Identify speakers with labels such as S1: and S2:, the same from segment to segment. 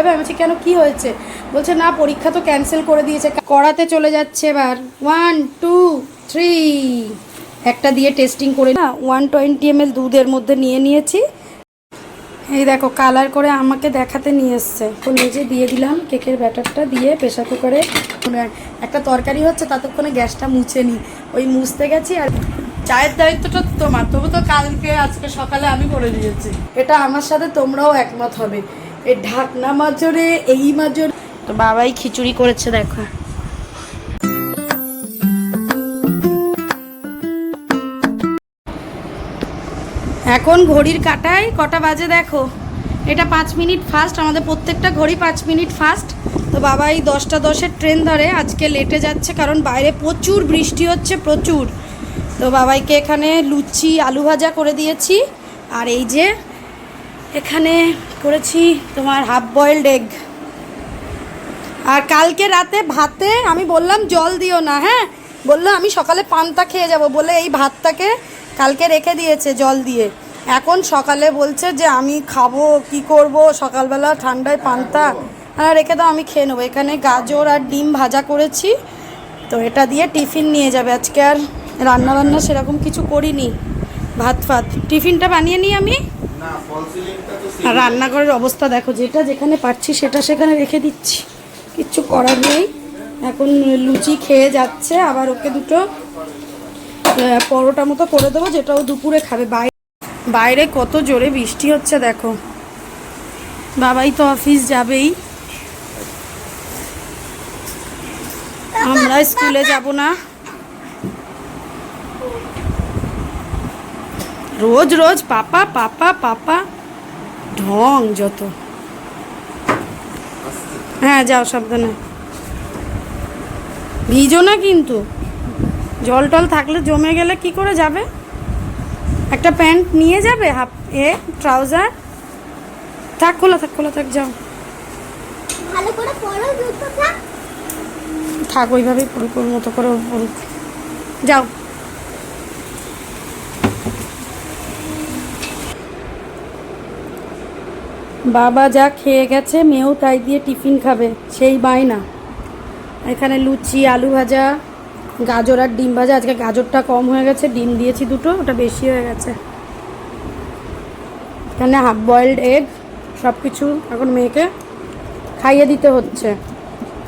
S1: যাবে? আমি বলছি, কেন? কি হয়েছে? বলছে, না, পরীক্ষা তো ক্যান্সেল করে দিয়েছে। করাতে চলে যাচ্ছে এবার। ওয়ান টু থ্রি একটা দিয়ে টেস্টিং করে না ওয়ান টোয়েন্টি এম দুধের মধ্যে নিয়ে নিয়েছি। এই দেখো কালার করে আমাকে দেখাতে নিয়ে এসছে। তো নিজে দিয়ে দিলাম কেকের ব্যাটারটা দিয়ে প্রেশার কুকারে একটা তরকারি হচ্ছে, ততক্ষণে গ্যাসটা মুছে নি। ওই মুছতে গেছি আর চায়ের দায়িত্বটা তোমার। তবু তো কালকে, আজকে সকালে আমি করে দিয়েছি। এটা আমার সাথে তোমরাও একমত হবে। এই ঢাকনা মাজরে এই মাজরে তো বাবাই খিচুড়ি করেছে, দেখো। এখন ঘড়ির কাটায় কটা বাজে দেখো? এটা পাঁচ মিনিট ফাস্ট, আমাদের প্রত্যেকটা ঘড়ি পাঁচ মিনিট ফাস্ট। তো বাবা এই দশটা দশের ট্রেন ধরে, আজকে লেটে যাচ্ছে কারণ বাইরে প্রচুর বৃষ্টি হচ্ছে, প্রচুর। তো বাবাইকে এখানে লুচি, আলু ভাজা করে দিয়েছি। আর এই যে, এখানে করেছি তোমার হাফ বয়েলড এগ আর কালকে রাতে ভাতে আমি বললাম, জল দিও না হ্যাঁ? বলল, আমি সকালে পান্তা খেয়ে যাব। বলে এই ভাতটাকে কালকে রেখে দিয়েছে জল দিয়ে। এখন সকালে বলছে যে, আমি খাব, কি করব? সকালবেলা ঠান্ডায় পান্তা আর রেখে দাও, আমি খেয়ে নেব। এখানে গাজর আর ডিম ভাজা করেছি। তো এটা দিয়ে টিফিন নিয়ে যাবে। আজকে আর রান্না বান্না সেরকম কিছু করিনি। ভাত ফাত। টিফিনটা বানিয়ে নিই আমি? আর রান্নাঘরের অবস্থা দেখো যেটা যেখানে পাচ্ছি সেটা সেখানে রেখে দিচ্ছি। কিচ্ছু করার নেই। এখন লুচি খেয়ে যাচ্ছে আবার ওকে দুটো পরোটা মতো করে দেবো যেটা ও দুপুরে খাবে। বাইরে বাইরে কত জোরে বৃষ্টি হচ্ছে দেখো। বাবাই তো অফিস যাবেই। আমরা স্কুলে যাব না। রোজ রোজ পাপা পাপা পাপা ঢং যত। হ্যাঁ যাও সাবধানে। ভিজো না কিন্তু। জল টল থাকলে জমে গেলে কি করে যাবে? একটা প্যান্ট নিয়ে যাবে হাফ এ ট্রাউজার? থাক খোলা থাক খোলা থাক যাও।
S2: ভালো করে পড়ো জুতোটা
S1: থাক। ওইভাবেই পড়ুক ওর মতো করে যাও। বাবা যা খেয়ে গেছে, মেয়েও তাই দিয়ে টিফিন খাবে, সেই বায়না। এখানে লুচি, আলু ভাজা, গাজর আর ডিম ভাজা। আজকে গাজরটা কম হয়ে গেছে, ডিম দিয়েছি দুটো, ওটা বেশি হয়ে গেছে। এখানে হাফ বয়েলড এগ সব কিছু এখন মেয়েকে খাইয়ে দিতে হচ্ছে।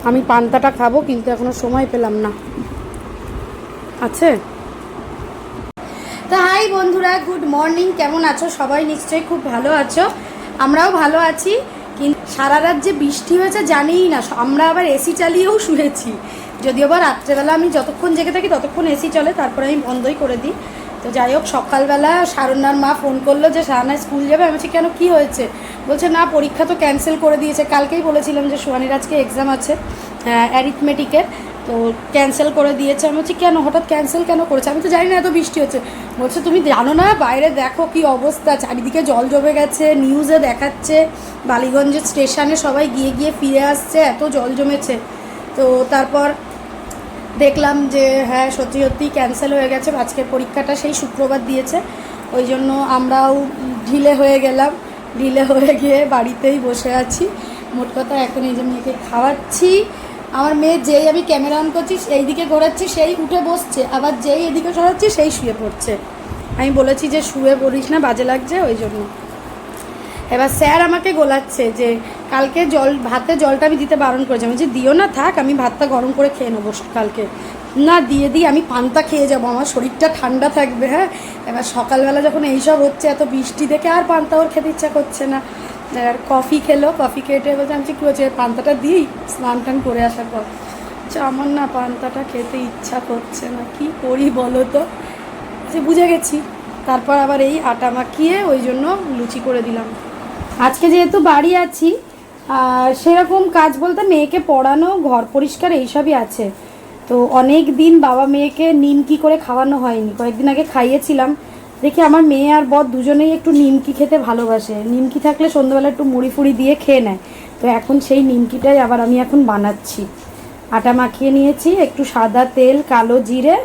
S1: আমি পান্তাটা খাব, কিন্তু এখনও সময় পেলাম না। আছে? তো হাই বন্ধুরা, গুড মর্নিং, কেমন আছো? সবাই নিশ্চয়ই খুব ভালো আছো। আমরাও ভালো আছি, কিন্তু সারা রাত যে বৃষ্টি হয়েছে জানিই না আমরা আবার এসি চালিয়েও শুয়েছি। যদিও বা রাত্রেবেলা আমি যতক্ষণ জেগে থাকি ততক্ষণ এসি চলে, তারপরে আমি বন্ধই করে দিই। তো যাই হোক, সকালবেলা সারণ্যার মা ফোন করল যে সারনা স্কুল যাবে? আমি বলছি, কেন, কি হয়েছে? বলছে, না, পরীক্ষা তো ক্যান্সেল করে দিয়েছে। কালকেই বলেছিলাম যে সোয়ানির আজকে এক্সাম আছে অ্যারিথমেটিকের তো ক্যান্সেল করে দিয়েছে। আমি বলছি, কেন? হঠাৎ ক্যান্সেল কেন করেছে? আমি তো জানি না, এত বৃষ্টি হচ্ছে। বলছে, তুমি জানো না? বাইরে দেখো কি অবস্থা। চারিদিকে জল জমে গেছে নিউজে দেখাচ্ছে। বালিগঞ্জের স্টেশনে সবাই গিয়ে গিয়ে ফিরে আসছে, এত জল জমেছে। তো তারপর দেখলাম যে হ্যাঁ সত্যি সত্যি ক্যান্সেল হয়ে গেছে। আজকের পরীক্ষাটা সেই শুক্রবার দিয়েছে। ওই জন্য আমরাও ঢিলে হয়ে গেলাম। ঢিলে হয়ে গিয়ে বাড়িতেই বসে আছি। মোট কথা এখন এই যে মেয়েকে খাওয়াচ্ছি। আমার মেয়ে যেই আমি ক্যামেরা অন করছি, সেই দিকে ঘোরাচ্ছি, সেই উঠে বসছে, আবার যেই এদিকে সরাচ্ছি, সেই শুয়ে পড়ছে। আমি বলেছি যে শুয়ে পড়িস না, বাজে লাগছে, ওই জন্য। এবার স্যার আমাকে গোলাচ্ছে যে কালকে জল, ভাতে জলটা আমি দিতে বারণ করেছি। আমি যে দিও না, থাক, আমি ভাতটা গরম করে খেয়ে নেব কালকে। না, দিয়ে দিই, আমি পান্তা খেয়ে যাব, আমার শরীরটা ঠান্ডা থাকবে হ্যাঁ? এবার সকালবেলা যখন এইসব হচ্ছে, এত বৃষ্টি দেখে আর পান্তা ওর খেতে ইচ্ছা করছে না। আর কফি খেলো কফি বলছে আমি বলছি, কী হচ্ছে পান্তাটা দিই? স্নান টান করে আসার পর। আমার না পান্তাটা খেতে ইচ্ছা করছে না কি করি বলো তো? যে বুঝে গেছি। তারপর আবার এই আটা মাখিয়ে ওই জন্য লুচি করে দিলাম। আজকে যেহেতু বাড়ি আছি আর সেরকম কাজ বলতে মেয়েকে পড়ানো ঘর পরিষ্কার এইসবই আছে। তো অনেক দিন বাবা মেয়েকে নিমকি করে খাওয়ানো হয়নি। কয়েকদিন আগে খাইয়েছিলাম। দেখি আমার মেয়ে আর বর দুজনেই একটু নিমকি খেতে ভালোবাসে। নিমকি থাকলে সন্ধ্যাবেলা একটু মুড়ি ফুড়ি দিয়ে খেয়ে নেয়। তো এখন সেই নিমকিটাই আবার আমি এখন বানাচ্ছি। আটা মাখিয়ে নিয়েছি, একটু সাদা তেল, কালো জিরে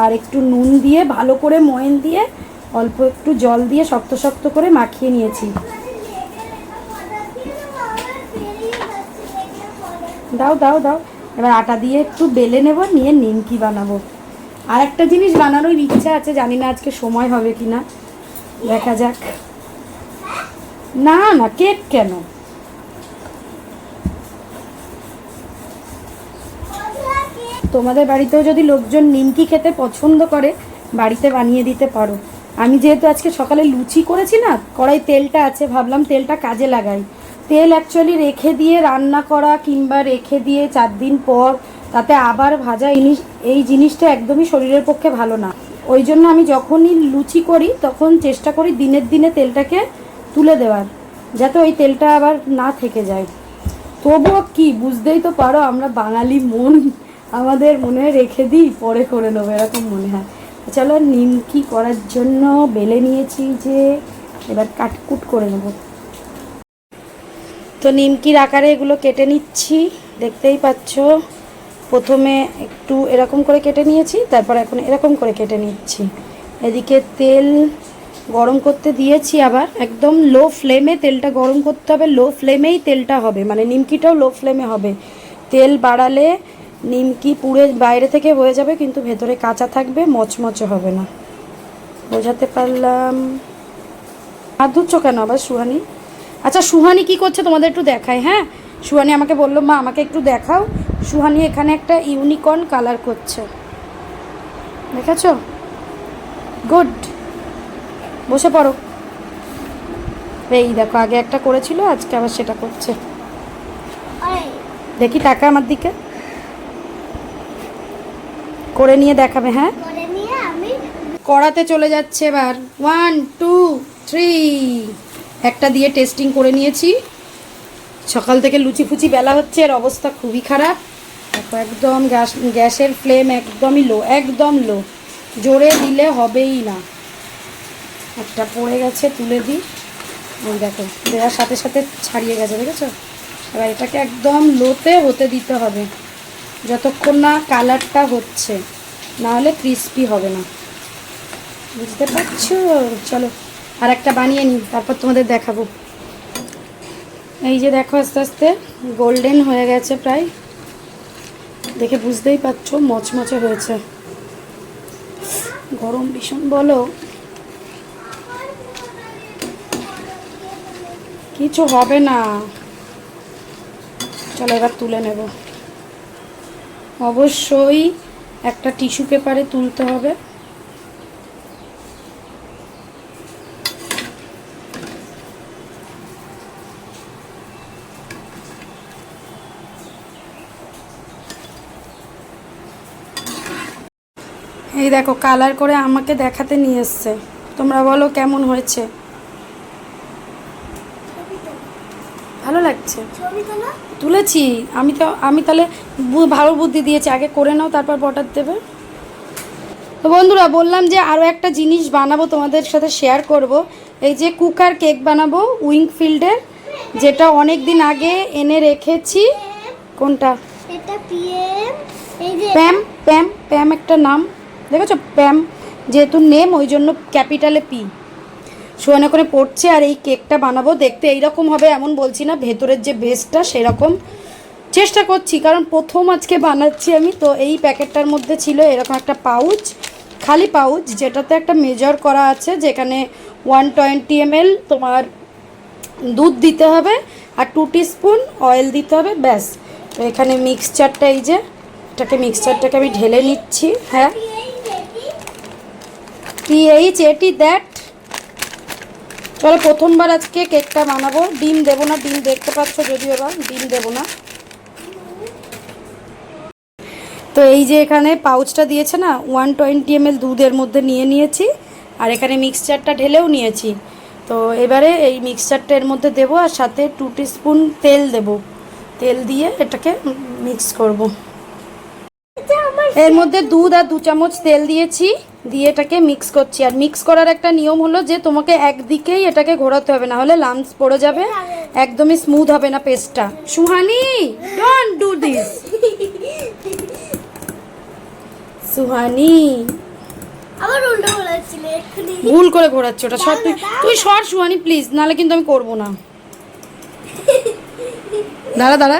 S1: আর একটু নুন দিয়ে ভালো করে ময়ন দিয়ে অল্প একটু জল দিয়ে শক্ত শক্ত করে মাখিয়ে নিয়েছি। দাও দাও দাও। এবার আটা দিয়ে একটু বেলে নেব, নিয়ে নিমকি বানাবো। আর একটা জিনিস বানানোর ইচ্ছা আছে, জানি না আজকে সময় হবে কি না দেখা যাক। না না, কেক কেন? তোমাদের বাড়িতেও যদি লোকজন নিমকি খেতে পছন্দ করে, বাড়িতে বানিয়ে দিতে পারো। আমি যেহেতু আজকে সকালে লুচি করেছি না, কড়াই তেলটা আছে, ভাবলাম তেলটা কাজে লাগাই। তেল অ্যাকচুয়ালি রেখে দিয়ে, রান্না করা কিংবা রেখে দিয়ে চার দিন পর তাতে আবার ভাজা জিনিস এই জিনিসটা একদমই শরীরের পক্ষে ভালো না। ওই জন্য আমি যখনই লুচি করি, তখন চেষ্টা করি দিনের দিনে তেলটাকে তুলে দেওয়ার, যাতে ওই তেলটা আবার না থেকে যায়। তবুও কি, বুঝতেই তো পারো, আমরা বাঙালি মন, আমাদের মনে রেখে দিই, পরে করে নেব, এরকম মনে হয়। চলো, নিমকি করার জন্য বেলে নিয়েছি যে, এবার কাটকুট করে নেব। তো নিমকির আকারে এগুলো কেটে নিচ্ছি, দেখতেই পাচ্ছ। প্রথমে একটু এরকম করে কেটে নিয়েছি, তারপর এখন এরকম করে কেটে নিচ্ছি। এদিকে তেল গরম করতে দিয়েছি আবার, একদম লো ফ্লেমে তেলটা গরম করতে হবে, লো ফ্লেমেই তেলটা হবে মানে নিমকিটাও লো ফ্লেমে হবে। তেল বাড়ালে নিমকি পুড়ে বাইরে থেকে হয়ে যাবে, কিন্তু ভেতরে কাঁচা থাকবে, মচমচে হবে না। বোঝাতে পারলাম? হাত ধুচ্ছ কেন আবার সুহানি? আচ্ছা সুহানি কি করছে তোমাদের একটু দেখাই হ্যাঁ? সুহানি আমাকে বলল, মা, আমাকে একটু দেখাও। সুহানি এখানে একটা ইউনিকর্ন কালার করছে। দেখেছ? গুড। বসে পড়ো। এই দেখো আগে একটা করেছিল আজকে আবার সেটা করছে। দেখি টাকা আমার দিকে। করে নিয়ে দেখাবে হ্যাঁ?
S2: করে নিয়ে আমি
S1: কড়াতে চলে যাচ্ছে এবার। ওয়ান টু থ্রি একটা দিয়ে টেস্টিং করে নিয়েছি। সকাল থেকে লুচি ফুচি বেলা হচ্ছে এর অবস্থা খুবই খারাপ। দেখো, একদম গ্যাস, গ্যাসের ফ্লেম একদমই লো একদম লো জোরে দিলে হবেই না। একটা পড়ে গেছে, তুলে দিই। ওই দেখো, দেওয়ার সাথে সাথে ছাড়িয়ে গেছে, দেখেছ? এবার এটাকে একদম লোতে হতে দিতে হবে। যতক্ষণ না কালারটা হচ্ছে, না হলে ক্রিস্পি হবে না। বুঝতে পারছ? চলো আর একটা বানিয়ে নিই, তারপর তোমাদের দেখাবো। এই যে দেখো, আস্তে আস্তে গোল্ডেন হয়ে গেছে প্রায়। দেখে বুঝতেই পারছ, মচমচে হয়েছে। গরম ভীষণ, বলো। কিছু হবে না। চলো এবার তুলে নেব। অবশ্যই একটা টিস্যু পেপারে তুলতে হবে। এই দেখো কালার করে আমাকে দেখাতে নিয়ে এসছে। তোমরা বলো কেমন হয়েছে? ভালো লাগছে? তুলেছি। আমি তো আমি তাহলে ভালো বুদ্ধি দিয়েছি। আগে করে নাও তারপর বটার দেবে। তো বন্ধুরা বললাম যে আরও একটা জিনিস বানাবো তোমাদের সাথে শেয়ার করব। এই যে কুকার কেক বানাবো উইংফিল্ডের যেটা অনেক দিন আগে এনে রেখেছি। কোনটা? প্যাম প্যাম প্যাম একটা নাম। দেখেছ? প্যাম, যেহেতু নেম, ওই জন্য ক্যাপিটালে পি। সোয়ানে করে পড়ছে আর এই কেকটা বানাবো, দেখতে এইরকম হবে এমন বলছি না, ভেতরের যে বেসটা সেরকম। চেষ্টা করছি, কারণ প্রথম আজকে বানাচ্ছি আমি, তো এই প্যাকেটটার মধ্যে ছিল এরকম একটা পাউচ খালি পাউচ যেটাতে একটা মেজার করা আছে, যেখানে ওয়ান টোয়েন্টি এমএল তোমার দুধ দিতে হবে আর টু স্পুন অয়েল দিতে হবে, ব্যাস। তো এখানে মিক্সচারটা এই যে, এটাকে মিক্সচারটাকে আমি ঢেলে নিচ্ছি হ্যাঁ। পিএইচ এটি দ্যাট চলো প্রথমবার আজকে কেকটা বানাবো। ডিম দেবো না, ডিম দেখতে পাচ্ছ যদিও এবার ডিম দেবো না। তো এই যে এখানে পাউচটা দিয়েছে না ওয়ান টোয়েন্টি এমএল দুধের মধ্যে নিয়ে নিয়েছি, আর এখানে মিক্সচারটা ঢেলেও নিয়েছি। তো এবারে এই মিক্সচারটা এর মধ্যে দেবো, আর সাথে টু স্পুন তেল দেব। তেল দিয়ে এটাকে মিক্স করব। এর মধ্যে দুধ আর দু চামচ তেল দিয়েছি। দিয়ে এটাকে মিক্স করছি। আর মিক্স করার একটা নিয়ম হলো যে তোমাকে একদিকেই এটাকে ঘোরাতে হবে না হলে লামস পড়ে যাবে একদমই স্মুথ হবে না পেস্টটা Suhani don't do this Suhani.
S2: আবার উল্টো
S1: ভুল করে ঘোরাচ্ছ ওটা। সর তুই তুই সর সুহানি প্লিজ নাহলে কিন্তু আমি করব না। দাঁড়া দাঁড়া।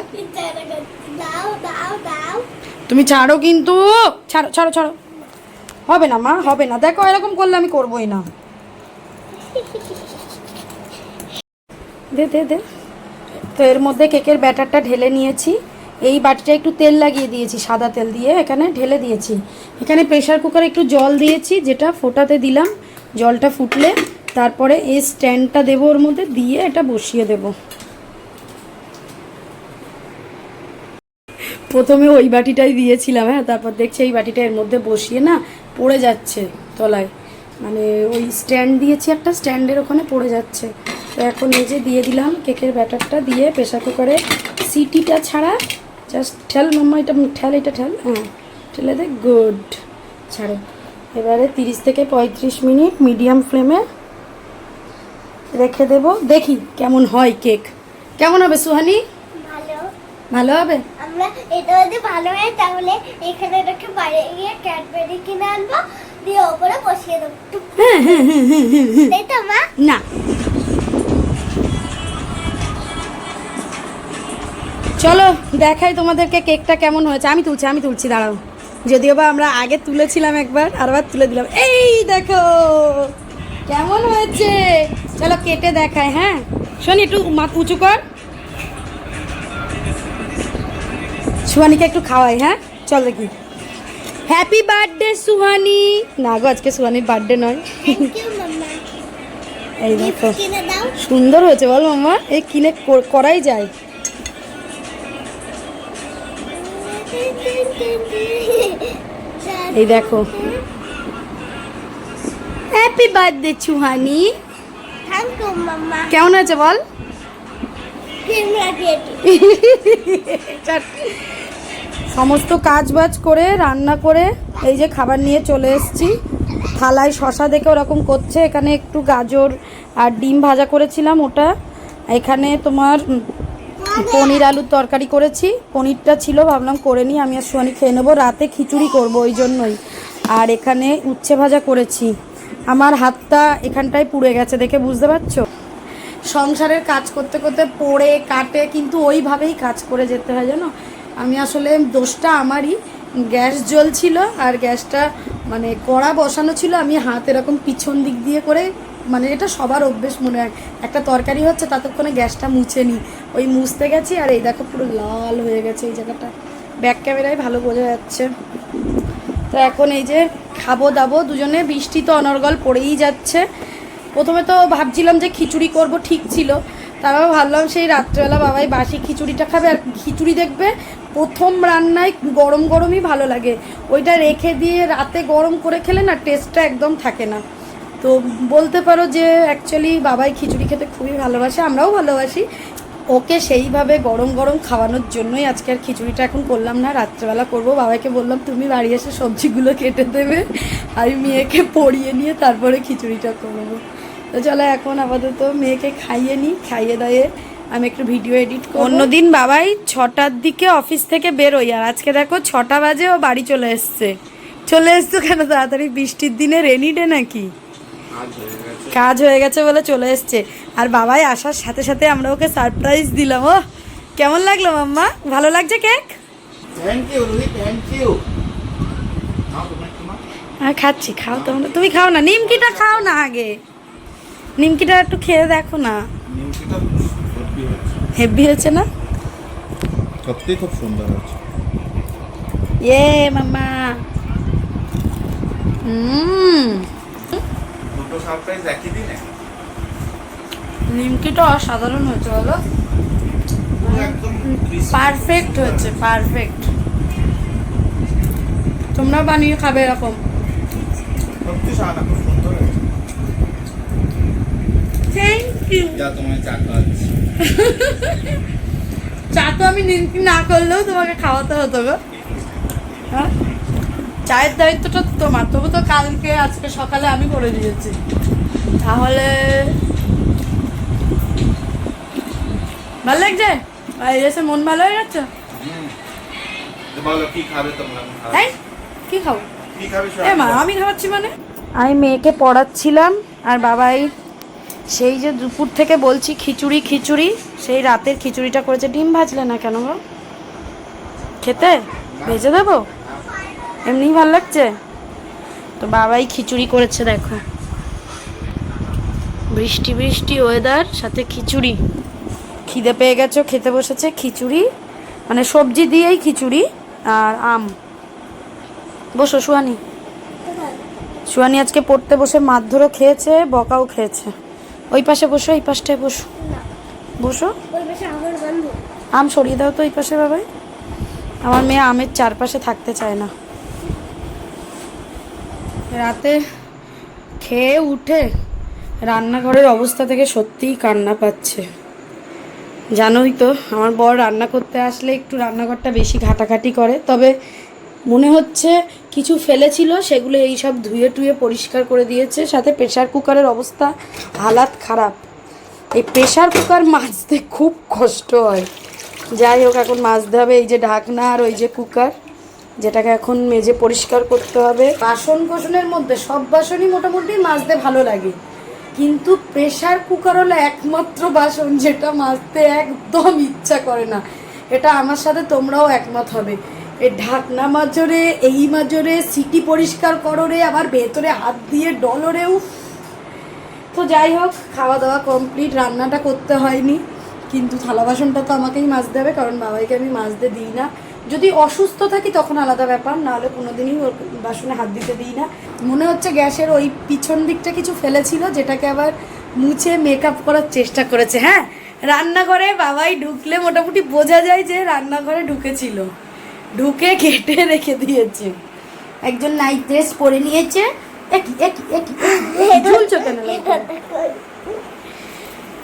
S1: তুমি ছাড়ো কিন্তু। ছাড়ো ছাড়ো ছাড়ো। হবে না, মা, হবে না। দেখো, এরকম করলে আমি করবোই না। দে দে দে। তো এর মধ্যে কেকের ব্যাটারটা ঢেলে নিয়েছি। এই বাটিটা একটু তেল লাগিয়ে দিয়েছি, সাদা তেল দিয়ে। এখানে ঢেলে দিয়েছি। এখানে প্রেশার কুকারে একটু জল দিয়েছি, যেটা ফোটাতে দিলাম। জলটা ফুটলে তারপরে এই স্ট্যান্ডটা দেবো ওর মধ্যে, দিয়ে এটা বসিয়ে দেবো। প্রথমে ওই বাটিটাই দিয়েছিলাম হ্যাঁ তারপর দেখছি এই বাটিটা এর মধ্যে বসিয়ে না পড়ে যাচ্ছে তলায়। মানে ওই স্ট্যান্ড দিয়েছি একটা, স্ট্যান্ডের ওখানে পড়ে যাচ্ছে। তো এখন এই যে দিয়ে দিলাম কেকের ব্যাটারটা দিয়ে প্রেশার কুকারে সিটিটা ছাড়া জাস্ট ঠেল মাম্মা, এটা ঠেল এটা ঠেল হ্যাঁ ঠেলে দে, গুড, ছাড়ো। এবারে তিরিশ থেকে পঁয়ত্রিশ মিনিট মিডিয়াম ফ্লেমে রেখে দেবো। দেখি কেমন হয় কেক। কেমন হবে সুহানি?
S2: ভালো
S1: হবে?
S2: আমরা এটা যদি ভালো হয় তাহলে এখানে রেখে বাইরে গিয়ে ক্যাডবেরি কিনে আনব দিয়ে ওপরে বসিয়ে দেবো। টুক। তাই তো মা?
S1: না। চলো দেখাই তোমাদেরকে কেকটা কেমন হয়েছে। আমি তুলছি আমি তুলছি দাঁড়াও। যদিও বা আমরা আগে তুলেছিলাম একবার আরবার তুলে দিলাম। এই দেখো কেমন হয়েছে? চলো কেটে দেখাই হ্যাঁ? শোন একটু উঁচু কর। সুহানিকে একটু খাওয়াই হ্যাঁ? চল দেখি। Happy birthday Suhani! না গো আজকে সুহানির বার্থডে নয়। এই দেখো সুন্দর হয়েছে বল মামা এই কিনে করাই যায়। এই দেখো। Happy birthday Chuhani
S2: mamma.
S1: কেমন আছে বল? সমস্ত কাজ বাজ করে, রান্না করে এই যে খাবার নিয়ে চলে এসেছি। থালায় শশা দেখে ওরকম করছে। এখানে একটু গাজর আর ডিম ভাজা করেছিলাম ওটা। এখানে তোমার পনির আলুর তরকারি করেছি। পনিরটা ছিল, ভাবলাম করে নিই। আমি আর সোয়ানি খেয়ে নেব। রাতে খিচুড়ি করব ওই জন্যই। আর এখানে উচ্ছে ভাজা করেছি। আমার হাতটা এখানটায় পুড়ে গেছে দেখে বুঝতে পারছ? সংসারের কাজ করতে করতে পড়ে, কাটে, কিন্তু ওইভাবেই কাজ করে যেতে হয়, জানো? আমি আসলে দোষটা আমারই। গ্যাস জ্বলছিল আর গ্যাসটা মানে কড়া বসানো ছিল। আমি হাত এরকম পিছন দিক দিয়ে করে মানে এটা সবার অভ্যেস মনে হয়। একটা তরকারি হচ্ছে, ততক্ষণে গ্যাসটা মুছে নিই ওই মুছতে গেছি আর এই দেখো পুরো লাল হয়ে গেছে এই জায়গাটা। ব্যাক ক্যামেরায় ভালো বোঝা যাচ্ছে। তো এখন এই যে খাব দাবো, দুজনে বৃষ্টি তো অনর্গল পড়েই যাচ্ছে। প্রথমে তো ভাবছিলাম যে খিচুড়ি করব, ঠিক ছিল। তারপর ভাবলাম সেই রাত্রেবেলা বাবাই বাসি খিচুড়িটা খাবে আর খিচুড়ি দেখবে প্রথম রান্নায় গরম গরমই ভালো লাগে। ওইটা রেখে দিয়ে রাতে গরম করে খেলে না টেস্টটা একদম থাকে না। তো বলতে পারো যে অ্যাকচুয়ালি বাবাই খিচুড়ি খেতে খুবই ভালোবাসে, আমরাও ভালোবাসি। ওকে সেইভাবে গরম গরম খাওয়ানোর জন্যই আজকে আর খিচুড়িটা এখন করলাম না, রাত্রেবেলা করব। বাবাকে বললাম, তুমি বাড়ি এসে সবজিগুলো কেটে দেবে, আমি মেয়েকে পড়িয়ে নিয়ে তারপরে খিচুড়িটা করব। তো চলো এখন আপাতত মেয়েকে খাইয়ে নিই খাইয়ে দাইয়ে আমি একটু ভিডিও এডিট করব। অন্যদিন বাবাই ছটার দিকে অফিস থেকে বেরোই আর আজকে দেখো ছটা বাজে ও বাড়ি চলে এসছে। চলে এসছো কেন? তাড়াতাড়ি বৃষ্টির দিনে রেনি ডে নাকি?
S3: হয়ে
S1: কাজ হয়ে গেছে বলে চলে এসছে। আর বাবাই আসার সাথে সাথে আমরা ওকে সারপ্রাইজ দিলাম ও কেমন লাগল মাম্মা? ভালো লাগছে cake
S3: thank you Ruhi thank you
S1: হ্যাঁ খাচ্ছি খাও তোমরা। তুমি খাও না নিমকিটা খাও না আগে। নিমকিটা একটু খেয়ে দেখো না। হেভি হয়েছে না?
S3: সত্যি খুব সুন্দর হচ্ছে।
S1: ইয়ে মাম্মা। হুম
S3: দুটো সারপ্রাইজ একই দিনে?
S1: নিমকিটা অসাধারণ হয়েছে বলো। পারফেক্ট হয়েছে পারফেক্ট তোমরা বানিয়ে খাবে এরকম।
S3: সত্যি সাদা খুব সুন্দর হয়েছে
S1: থ্যাংক ইউ
S3: যা তোমায় চা খাওয়াচ্ছি।
S1: চা তো আমি নিমকি না করলেও তোমাকে খাওয়াতে হতো গো। হ্যাঁ? চায়ের দায়িত্বটা তো তোমার তবু তো কালকে আজকে সকালে আমি করে দিয়েছি। তাহলে ভালো লাগছে? বাইরে এসে মন ভালো হয়ে
S3: খাওয়াচ্ছি।
S1: তাই কি খাব? এ মা আমি খাওয়াচ্ছি মানে? আমি মেয়েকে পড়াচ্ছিলাম আর বাবাই সেই যে দুপুর থেকে বলছি, খিচুড়ি খিচুড়ি, সেই রাতের খিচুড়িটা করেছে। ডিম ভাজলে না কেন গো? খেতে? ভেজে দেবো? এমনিই ভালো লাগছে? তো বাবাই খিচুড়ি করেছে, দেখো। বৃষ্টি বৃষ্টি ওয়েদার সাথে খিচুড়ি। খিদে পেয়ে গেছো, খেতে বসেছে, খিচুড়ি। মানে সবজি দিয়েই খিচুড়ি আর আম। বসো সুয়ানি সুয়ানি আজকে পড়তে বসে মারধরও খেয়েছে, বকাও খেয়েছে। ওই পাশে বসো, এই পাশটায় বসো। বসো। আম সরিয়ে দাও তো এই পাশে, বাবাই। আমার মেয়ে আমের চারপাশে থাকতে চায় না। রাতে খেয়ে উঠে রান্নাঘরের অবস্থা থেকে সত্যিই কান্না পাচ্ছে। জানোই তো, আমার বর রান্না করতে আসলে একটু রান্নাঘরটা বেশি ঘাটাঘাটি করে। তবে মনে হচ্ছে কিছু ফেলেছিল, সেগুলো এই সব ধুয়ে টুয়ে পরিষ্কার করে দিয়েছে। সাথে প্রেশার কুকারের অবস্থা হালাত খারাপ। এই প্রেশার কুকার মাজতে খুব কষ্ট হয়। যাই হোক, এখন মাজতে হবে এই যে ঢাকনা আর ওই যে কুকার যেটাকে এখন মেজে পরিষ্কার করতে হবে। বাসন কোসনের মধ্যে সব বাসনই মোটামুটি মাজতে ভালো লাগে। কিন্তু প্রেশার কুকার হলো একমাত্র বাসন যেটা মাজতে একদম ইচ্ছা করে না। এটা আমার সাথে তোমরাও একমত হবে। এই ঢাকনা মাজরে এই মাজরে সিটি পরিষ্কার করো রে আবার ভেতরে হাত দিয়ে ডলরে উফ তো যাই হোক, খাওয়া দাওয়া কমপ্লিট রান্নাটা করতে হয়নি। কিন্তু থালা বাসনটা তো আমাকেই মাজতে হবে, কারণ বাবাইকে আমি মাজতে দিই না। যদি অসুস্থ থাকি তখন আলাদা ব্যাপার, নাহলে কোনোদিনই ওর বাসনে হাত দিতে দিই না। মনে হচ্ছে গ্যাসের ওই পিছন দিকটা কিছু ফেলেছিল, যেটাকে আবার মুছে মেকআপ করার চেষ্টা করেছে হ্যাঁ? রান্নাঘরে বাবাই ঢুকলে মোটামুটি বোঝা যায় যে রান্নাঘরে ঢুকেছিল। ঢুকে কেটে রেখে দিয়েছে। একজন নাইট ড্রেস পরে নিয়েছে। একই কেন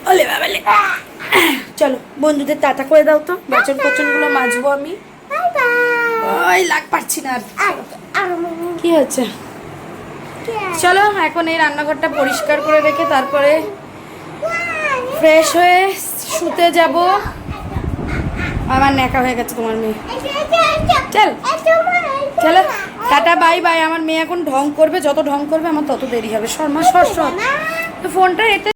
S1: ওলে বাবালে চলো, বন্ধুদের টাটা করে দাও তো। বাচন কোচনগুলো মাজবো আমি। ওই লাগ পারছি না
S2: আর।
S1: কি হচ্ছে চলো, এখন এই রান্নাঘরটা পরিষ্কার করে রেখে তারপরে ফ্রেশ হয়ে শুতে যাব। আমার ন্যাকা হয়ে গেছে তোমার মেয়ে। চল। চল। টাটা বাই বাই। আমার মেয়ে এখন ঢং করবে যত ঢং করবে আমার তত দেরি হবে। শর্মা সর সর তো ফোনটা এতে